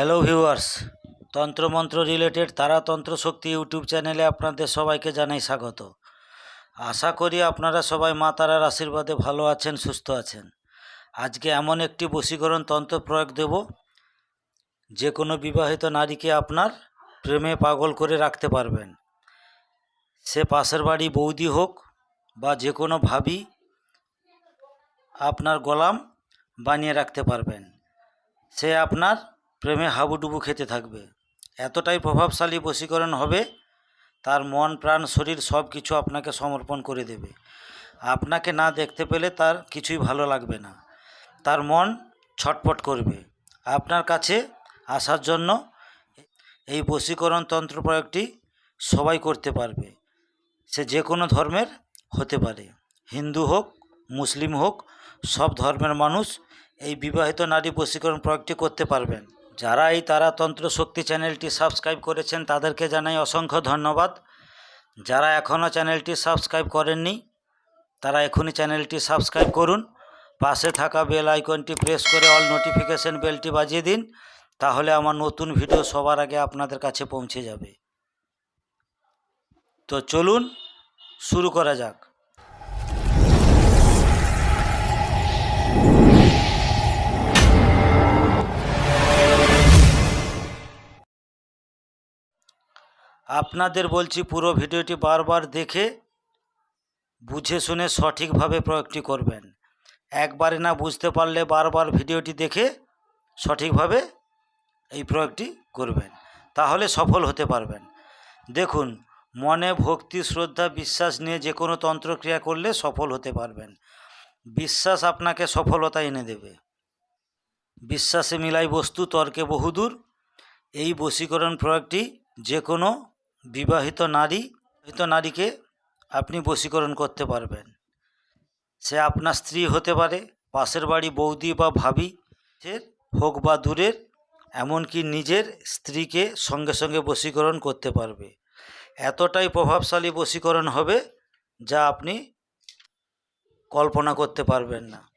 Hello viewers তন্ত্রমন্ত্র related তারাতন্ত্র শক্তি ইউটিউব চ্যানেলে আপনাদের সবাইকে জানাই স্বাগত। আশা করি আপনারা সবাই মা তারার আশীর্বাদে ভালো আছেন, সুস্থ আছেন। আজকে এমন একটি বশীকরণ তন্ত্র প্রয়োগ দেব, যে কোনো বিবাহিত নারীকে আপনার প্রেমে পাগল করে রাখতে পারবেন। সে পাশের বাড়ি বৌদি হোক বা যে কোনো ভাবি আপনার গোলাম বানিয়ে রাখতে পারবেন। সে আপনার প্রেমে হাবুডুবু খেতে থাকবে। এতটাই প্রভাবশালী বশীকরণ হবে, তার মন, প্রাণ, শরীর সব কিছু আপনাকে সমর্পণ করে দেবে। আপনাকে না দেখতে পেলে তার কিছুই ভালো লাগবে না। তার মন ছটপট করবে। আপনার কাছে আসার জন্য এই বশীকরণ তন্ত্র প্রয়োগটি সবাই করতে পারবে। সে যে কোনো ধর্মের হতে পারে। হিন্দু হোক, মুসলিম হোক, সব ধর্মের মানুষ এই বিবাহিত নারী বশীকরণ প্রয়োগটি করতে পারবেন। যারা এই তারাতন্ত্র শক্তি চ্যানেলটি সাবস্ক্রাইব করেছেন তাদেরকে জানাই অসংখ্য ধন্যবাদ। যারা এখনও চ্যানেলটি সাবস্ক্রাইব করেননি, তারা এখনই চ্যানেলটি সাবস্ক্রাইব করুন। পাশে থাকা বেল আইকনটি প্রেস করে অল নোটিফিকেশন বেলটি বাজিয়ে দিন, তাহলে আমার নতুন ভিডিও সবার আগে আপনাদের কাছে পৌঁছে যাবে। তো চলুন, শুরু করা যাক। আপনাদের বলছি পুরো ভিডিওটি বারবার দেখে বুঝে শুনে সঠিকভাবে প্রয়োগটি করবেন। একবারে না বুঝতে পারলে বারবার ভিডিওটি দেখে সঠিকভাবে এই প্রয়োগটি করবেন, তাহলে সফল হতে পারবেন। দেখুন, মনে, ভক্তি, শ্রদ্ধা, বিশ্বাস নিয়ে যে কোনো তন্ত্রক্রিয়া করলে সফল হতে পারবেন। বিশ্বাস আপনাকে সফলতা এনে দেবে। বিশ্বাসে মিলাই বস্তু, তর্কে বহুদূর। এই বশীকরণ প্রয়োগটি যে কোনো বিবাহিত নারী, বিবাহিত নারীকে আপনি বশীকরণ করতে পারবেন। সে আপনার স্ত্রী হতে পারে, পাশের বাড়ি বৌদি বা ভাবি হোক বা দূরের, এমনকি নিজের স্ত্রীকে সঙ্গে সঙ্গে বশীকরণ করতে পারবে। এতটাই প্রভাবশালী বশীকরণ হবে যা আপনি কল্পনা করতে পারবেন না।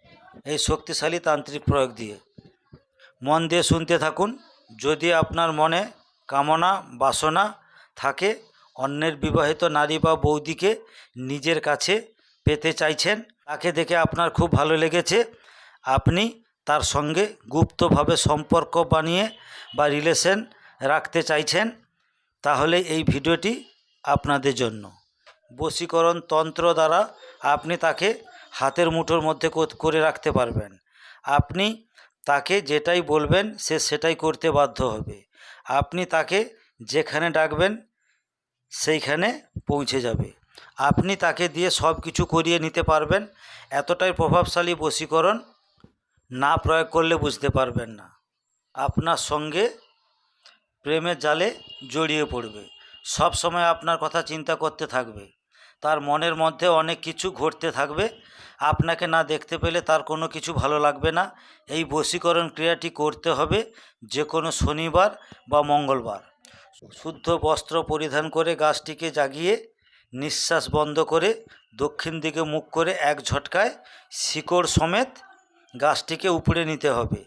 এই শক্তিশালী তান্ত্রিক প্রয়োগ দিয়ে। মন দিয়ে শুনতে থাকুন। যদি আপনার মনে কামনা, বাসনা থাকে, অন্যের বিবাহিত নারী বা বৌদিকে নিজের কাছে পেতে চাইছেন। তাকে দেখে আপনার খুব ভালো লেগেছে। আপনি তার সঙ্গে গুপ্তভাবে সম্পর্ক বানিয়ে বা রিলেশন রাখতে চাইছেন। তাহলে এই ভিডিওটি আপনাদের জন্য। বশীকরণ তন্ত্র দ্বারা আপনি তাকে হাতের মুঠোর মধ্যে করে রাখতে পারবেন। আপনি তাকে যেটাই বলবেন সে সেটাই করতে বাধ্য হবে। আপনি তাকে যেখানে ডাকবেন, সেইখানে পৌঁছে যাবে। আপনি তাকে দিয়ে সব কিছু করিয়ে নিতে পারবেন। এতটাই প্রভাবশালী বশীকরণ না প্রয়োগ করলে বুঝতে পারবেন না। আপনার সঙ্গে প্রেমের জালে জড়িয়ে পড়বে। সব সময় আপনার কথা চিন্তা করতে থাকবে। তার মনের মধ্যে অনেক কিছু ঘটতে থাকবে। আপনাকে না দেখতে পেলে তার কোনো কিছু ভালো লাগবে না। এই বশীকরণ ক্রিয়াটি করতে হবে যে কোনো শনিবার বা মঙ্গলবার। শুদ্ধ বস্ত্র পরিধান করে গাছটিকে জাগিয়ে নিঃশ্বাস বন্ধ করে দক্ষিণ দিকে মুখ করে এক ঝটকায় শিকড় সমেত গাছটিকে উপড়ে নিতে হবে।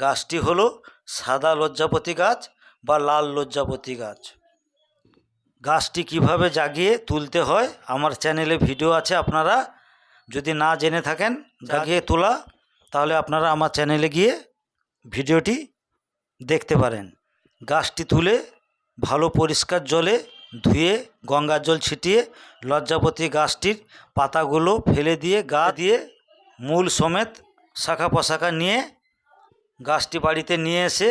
গাছটি হলো সাদা লজ্জাপতি গাছ বা লাল লজ্জাপতি গাছ। গাছটি কীভাবে জাগিয়ে তুলতে হয় আমার চ্যানেলে ভিডিও আছে আপনারা যদি না জেনে থাকেন জাগিয়ে তোলা তাহলে আপনারা আমার চ্যানেলে গিয়ে ভিডিওটি দেখতে পারেন। গাছটি তুলে ভালো পরিষ্কার জলে ধুয়ে গঙ্গার জল ছিটিয়ে লজ্জাপতি গাছটির পাতাগুলো ফেলে দিয়ে গা দিয়ে মূল সমেত শাখা পোশাখা নিয়ে গাছটি বাড়িতে নিয়ে এসে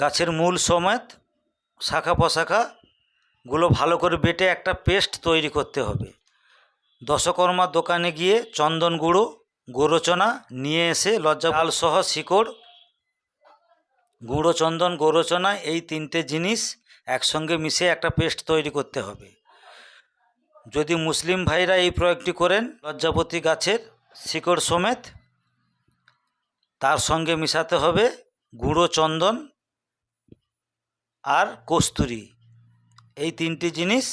গাছের মূল সমেত শাখা পোশাখাগুলো ভালো করে বেটে একটা পেস্ট তৈরি করতে হবে। দশকর্মার দোকানে গিয়ে চন্দন গুঁড়ো, গোরোচনা নিয়ে এসে লজ্জা সহ শিকড় গুঁড়ো চন্দন গোরচনা এই তিনটে জিনিস একসঙ্গে মিশে একটা পেস্ট তৈরি করতে হবে। যদি মুসলিম ভাইরা এই প্রয়োগটি করেন, লজ্জাপতি গাছের শিকড় সমেত তার সঙ্গে মিশাতে হবে গুঁড়ো চন্দন আর কস্তুরি। এই তিনটি জিনিস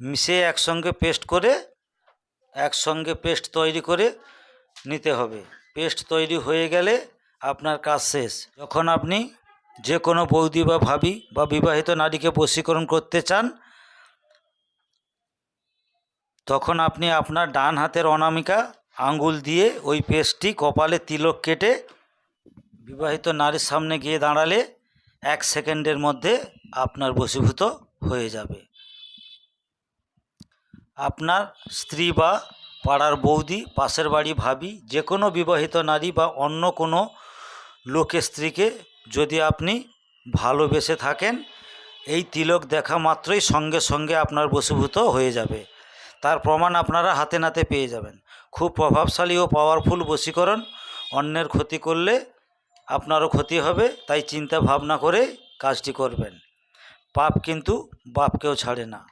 মিশিয়ে একসঙ্গে পেস্ট করে, একসঙ্গে পেস্ট তৈরি করে নিতে হবে। পেস্ট তৈরি হয়ে গেলে আপনার কাজ শেষ। যখন আপনি যে কোনো বৌদি বা ভাবি বা বিবাহিত নারীকে বশীকরণ করতে চান, তখন আপনি আপনার ডান হাতের অনামিকা আঙ্গুল দিয়ে ওই পেস্টটি কপালে তিলক কেটে বিবাহিত নারীর সামনে গিয়ে দাঁড়ালে এক সেকেন্ডের মধ্যে আপনার বশীভূত হয়ে যাবে। আপনার স্ত্রী বা পাড়ার বৌদি, পাশের বাড়ি ভাবি, যে কোনো বিবাহিত নারী বা অন্য কোনো লোকের স্ত্রীকে যদি আপনি ভালোবেসে থাকেন, এই তিলক দেখা মাত্রই সঙ্গে সঙ্গে আপনার বশীভূত হয়ে যাবে। তার প্রমাণ আপনারা হাতে নাতে পেয়ে যাবেন। খুব প্রভাবশালী ও পাওয়ারফুল বশীকরণ। অন্যের ক্ষতি করলে আপনারও ক্ষতি হবে, তাই চিন্তা ভাবনা করে কাজটি করবেন। পাপ কিন্তু বাপকেও ছাড়ে না।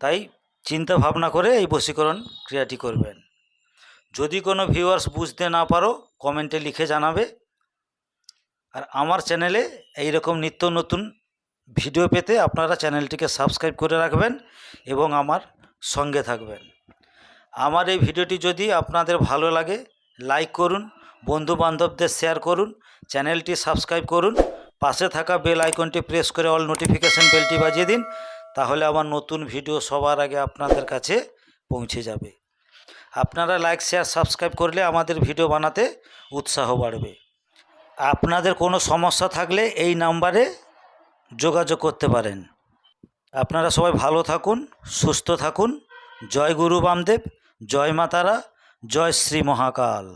তাই চিন্তা ভাবনা করে এই বশীকরণ ক্রিয়াটি করবেন। যদি কোনো ভিউয়ার্স বুঝতে না পারো কমেন্টে লিখে জানাবে। আর আমার চ্যানেলে এই রকম নিত্য নতুন ভিডিও পেতে আপনারা চ্যানেলটিকে সাবস্ক্রাইব করে রাখবেন এবং আমার সঙ্গে থাকবেন। আমার এই ভিডিওটি যদি আপনাদের ভালো লাগে, লাইক করুন বন্ধু বান্ধবদের শেয়ার করুন, চ্যানেলটি সাবস্ক্রাইব করুন, পাশে থাকা বেল আইকনটি প্রেস করে অল নোটিফিকেশন বেলটি বাজিয়ে দিন, তাহলে আমার নতুন ভিডিও সবার আগে আপনাদের কাছে পৌঁছে যাবে। আপনারা লাইক, শেয়ার, সাবস্ক্রাইব করলে আমাদের ভিডিও বানাতে উৎসাহ বাড়বে। আপনাদের কোনো সমস্যা থাকলে এই নাম্বারে যোগাযোগ করতে পারেন। আপনারা সবাই ভালো থাকুন, সুস্থ থাকুন। জয় গুরু বামদেব, জয় মাতারা, জয় শ্রী মহাকাল।